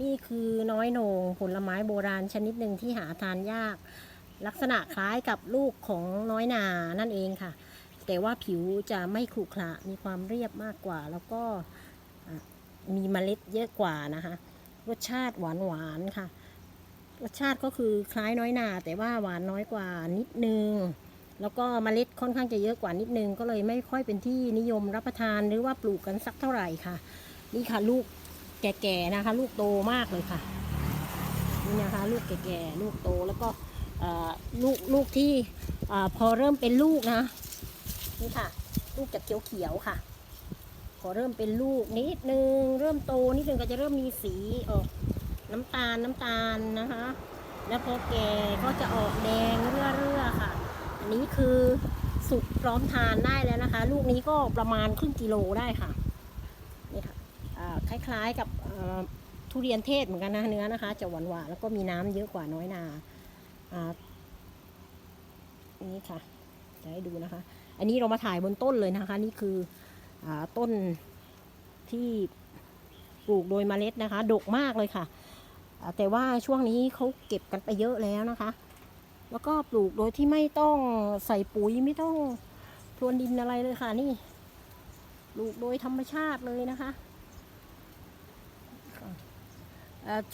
นี่คือน้อยโหน่งผลไม้โบราณชนิดหนึ่งที่หาทานยาก ลักษณะคล้ายกับลูกของน้อยนานั่นเองค่ะ แต่ว่าผิวจะไม่ขรุขระมีความเรียบมากกว่า แล้วก็มีเมล็ดเยอะกว่านะคะ รสชาติหวานหวานๆค่ะ รสชาติก็คือคล้ายน้อยนา แต่ว่าหวานน้อยกว่านิดนึงแล้วก็เมล็ดค่อนข้างจะเยอะกว่านิดนึงก็เลยไม่ค่อยเป็นที่นิยมรับประทานหรือว่าปลูกกันสักเท่าไหร่ค่ะ นี่ค่ะลูก แก่ๆนะคะ ลูกโตมากเลยค่ะนี่นะคะ ลูกแก่ๆลูกโตแล้วก็ลูกลูกที่พอเริ่มเป็นลูกนะนี่ค่ะ ลูกจะเขียวๆค่ะ พอเริ่มเป็นลูกนิดนึงเริ่มโตนิดนึงก็จะเริ่มมีสีออกน้ำตาลน้ำตาลนะคะ แล้วพอแก่ก็จะออกแดงเรื่อๆค่ะ อันนี้คือสุกพร้อมทานได้แล้วนะคะ ลูกนี้ก็ประมาณครึ่งกิโลได้ค่ะ คล้ายๆกับทุเรียนเทศเหมือนกันนะเนื้อนะคะ จะหวานๆแล้วก็มีน้ำเยอะกว่าน้อยนาอ่านี่ค่ะจะให้ดูนะคะ อันนี้เรามาถ่ายบนต้นเลยนะคะ นี่คืออต้นที่ปลูกโดยเมล็ดนะคะดกมากเลยค่ะ แต่ว่าช่วงนี้เขาเก็บกันไปเยอะแล้วนะคะ แล้วก็ปลูกโดยที่ไม่ต้องใส่ปุ๋ยไม่ต้องพรวนดินอะไรเลยค่ะนี่ ปลูกโดยธรรมชาติเลยนะคะ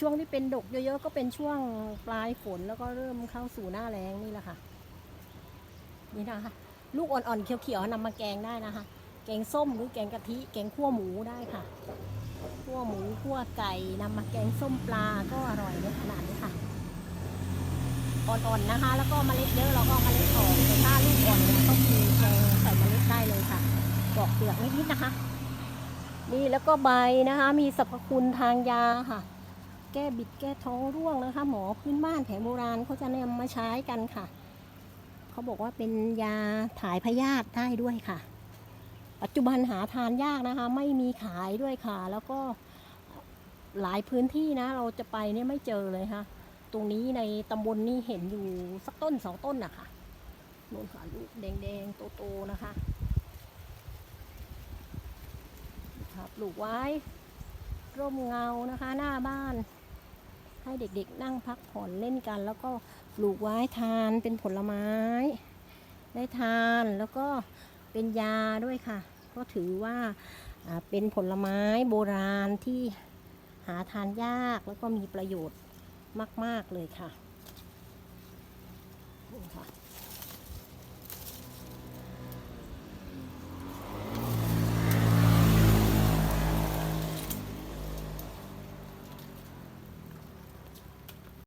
ช่วงที่เป็นดกเยอะๆก็เป็นช่วงปลายฝนแล้วก็เริ่มเข้าสู่หน้าแล้งนี่แหละค่ะ นี่นะคะ ลูกอ่อนๆเขียวๆนำมาแกงได้นะคะ แกงส้มหรือแกงกะทิแกงขั่วหมูได้ค่ะขั่วหมูขั่วไก่นำมาแกงส้มปลาก็อร่อยในขนาดนี้ค่ะอ่อนๆนะคะ แล้วก็เมล็ดเยอะเราก็เมล็ดออกแต่ถ้าลูกอ่อนเนี่ยก็คือแกงใส่เมล็ดได้เลยค่ะปอกเปลือกนิดๆนะคะ นี่แล้วก็ใบนะคะ มีสรรพคุณทางยาค่ะ แก้บิดแก้ท้องร่วงนะคะ หมอพื้นบ้านแผนโบราณเขาจะนำมาใช้กันค่ะ เขาบอกว่าเป็นยาถ่ายพยาธิได้ด้วยค่ะ ปัจจุบันหาทานยากนะคะ ไม่มีขายด้วยค่ะ แล้วก็หลายพื้นที่นะ เราจะไปเนี่ยไม่เจอเลยค่ะ ตรงนี้ในตำบลนี่เห็นอยู่สักต้นสองต้นนะคะนนค่ะลูกแดงๆโตๆนะคะครับปลูกไว้ ร่มเงานะคะ หน้าบ้าน ให้เด็กๆ นั่งพักผ่อนเล่นกัน แล้วก็ปลูกไว้ทานเป็นผลไม้ ได้ทานแล้วก็เป็นยาด้วยค่ะ ก็ถือว่าเป็นผลไม้โบราณที่หาทานยากแล้วก็มีประโยชน์มาก ๆ เลยค่ะนี่ค่ะ